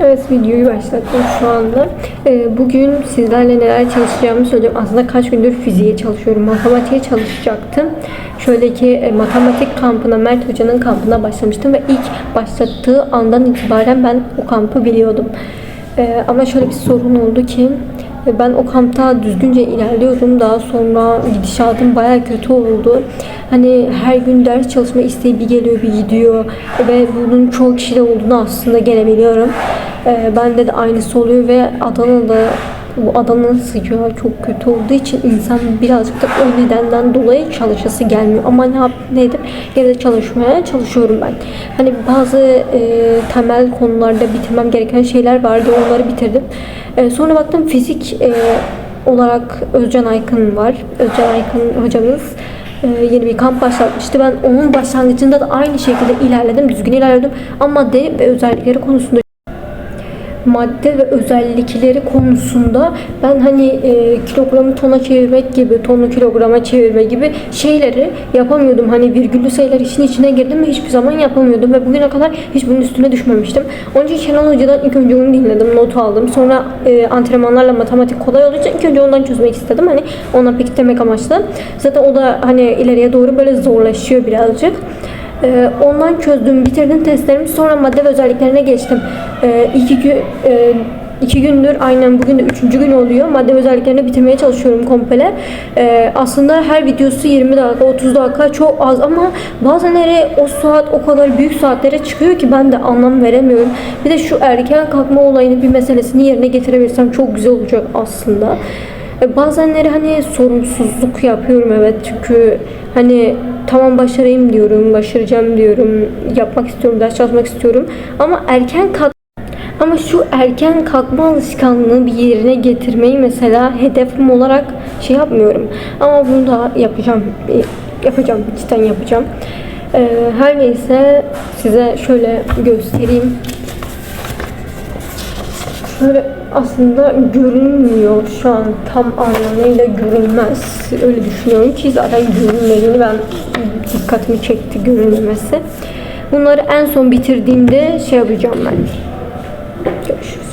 Evet videoyu başlattım şu anda. Ee, bugün sizlerle neler çalışacağımı söyleyeceğim. Aslında kaç gündür fiziğe çalışıyorum. Matematiğe çalışacaktım. Şöyle ki e, matematik kampına, Mert Hoca'nın kampına başlamıştım ve ilk başlattığı andan itibaren ben o kampı biliyordum. Ee, ama şöyle bir sorun oldu ki e, ben o kampta düzgünce ilerliyorum. Daha sonra gidişatım baya kötü oldu. Hani her gün ders çalışma isteği bir geliyor bir gidiyor. Ve bunun çoğu kişide olduğunu aslında gene biliyorum. Ee, bende de aynısı oluyor ve Adana'da bu Adana'nın sıcağı çok kötü olduğu için insan birazcık da o nedenden dolayı çalışası gelmiyor. Ama ne yap nedir? Yine de çalışmaya çalışıyorum ben. Hani bazı e, temel konularda bitirmem gereken şeyler vardı. Onları bitirdim. E, sonra baktım fizik e, olarak Özcan Aykın var. Özcan Aykın hocamız e, yeni bir kamp başlatmıştı. Ben onun başlangıcında da aynı şekilde ilerledim. Düzgün ilerledim. Ama madde ve özellikleri konusunda madde ve özellikleri konusunda ben hani e, kilogramı tona çevirmek gibi, tonu kilograma çevirme gibi şeyleri yapamıyordum. Hani virgüllü sayılar için içine girdim ve hiçbir zaman yapamıyordum ve bugüne kadar hiç bunun üstüne düşmemiştim. Onun için Şenol Hoca'dan ilk önce onu dinledim, not aldım. Sonra e, antrenmanlarla matematik kolay olduğu için ilk önce ondan çözmek istedim. Hani ona pek demek amaçlı. Zaten o da hani ileriye doğru böyle zorlaşıyor birazcık. Ee, ondan çözdüm, bitirdim testlerimi. Sonra madde ve özelliklerine geçtim. Ee, iki gün e, iki gündür aynen bugün de üçüncü gün oluyor. Madde özelliklerini bitirmeye çalışıyorum komple. Ee, aslında her videosu 20 dakika, 30 dakika çok az ama bazenleri o saat o kadar büyük saatlere çıkıyor ki ben de anlam veremiyorum. Bir de şu erken kalkma olayını bir meselesini yerine getirebilirsem çok güzel olacak aslında. E, Bazenleri hani sorumsuzluk yapıyorum evet çünkü hani tamam başarayım diyorum, başaracağım diyorum, yapmak istiyorum, ders çalışmak istiyorum ama erken kalk ama şu erken kalkma alışkanlığını bir yerine getirmeyi mesela hedefim olarak şey yapmıyorum. Ama bunu da yapacağım. E, Yapacağım, cidden yapacağım. E, Her neyse size şöyle göstereyim. Şöyle aslında görünmüyor şu an tam anlamıyla görünmez. Öyle düşünüyorum ki zaten görünmediğini ben dikkatimi çekti görünmemesi. Bunları en son bitirdiğimde şey yapacağım ben. Görüşürüz.